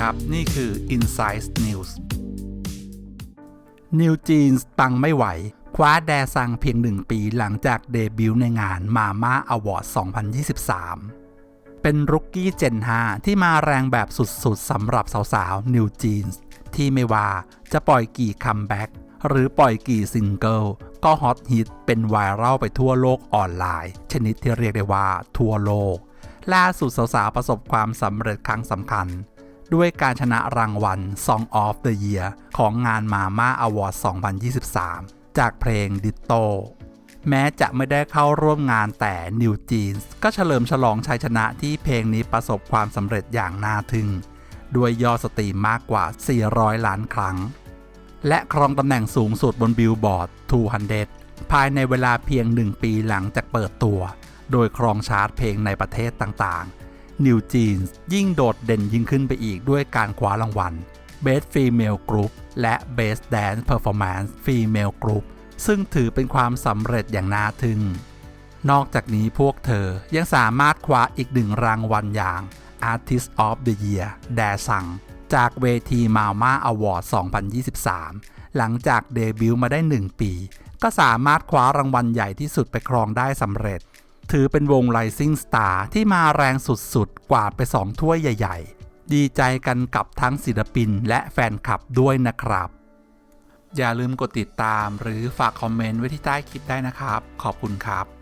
ครับ นี่คือ Insight News New Jeans ปังไม่ไหว คว้าแดซังเพียงหนึ่งปีหลังจากเดบิวต์ในงาน Mama Award 2023 เป็นรุกกี้เจน5ที่มาแรงแบบสุดๆสำหรับสาวๆ New Jeans ที่ไม่ว่าจะปล่อยกี่คัมแบ็กหรือปล่อยกี่ซิงเกิลก็ฮอตฮิตเป็นไวรัลไปทั่วโลกออนไลน์ ชนิดที่เรียกได้ว่าทั่วโลกล่าสุดสาวๆประสบความสำเร็จครั้งสำคัญ ด้วยการชนะรางวัล Song of the Year ของงาน Mama Award 2023 จากเพลง Ditto แม้จะไม่ได้เข้าร่วมงานแต่ New Jeans ก็เฉลิมฉลองชัยชนะที่เพลงนี้ประสบความสำเร็จอย่างน่าทึ่ง ด้วยยอดสตรีมมากกว่า 400 ล้านครั้ง และครองตำแหน่งสูงสุดบนบิลบอร์ด 200 ภายในเวลาเพียง 1 ปีหลังจากเปิดตัว โดยครองชาร์ตเพลงในประเทศต่างๆ New Jeans ยิ่งโดดเด่นยิ่งขึ้นไปอีกด้วยการคว้ารางวัล Best Female Group และ Best Dance Performance Female Group ซึ่งถือเป็นความสำเร็จอย่างน่าทึ่ง นอกจากนี้พวกเธอยังสามารถคว้าอีกหนึ่งรางวัลอย่าง Artist of the Year แดซังจากเวที Mama Award 2023 หลังจากเดบิวต์มาได้ 1 ปี ก็สามารถคว้ารางวัลใหญ่ที่สุดไปครองได้สำเร็จ ถือเป็นวง Rising Star ที่มาแรงสุดๆ กวาดไป 2 ถ้วยใหญ่ ๆ ดีใจกันกับทั้งศิลปินและแฟนคลับด้วยนะครับ อย่าลืมกดติดตามหรือฝากคอมเมนต์ไว้ที่ใต้คลิปได้นะครับ ขอบคุณครับ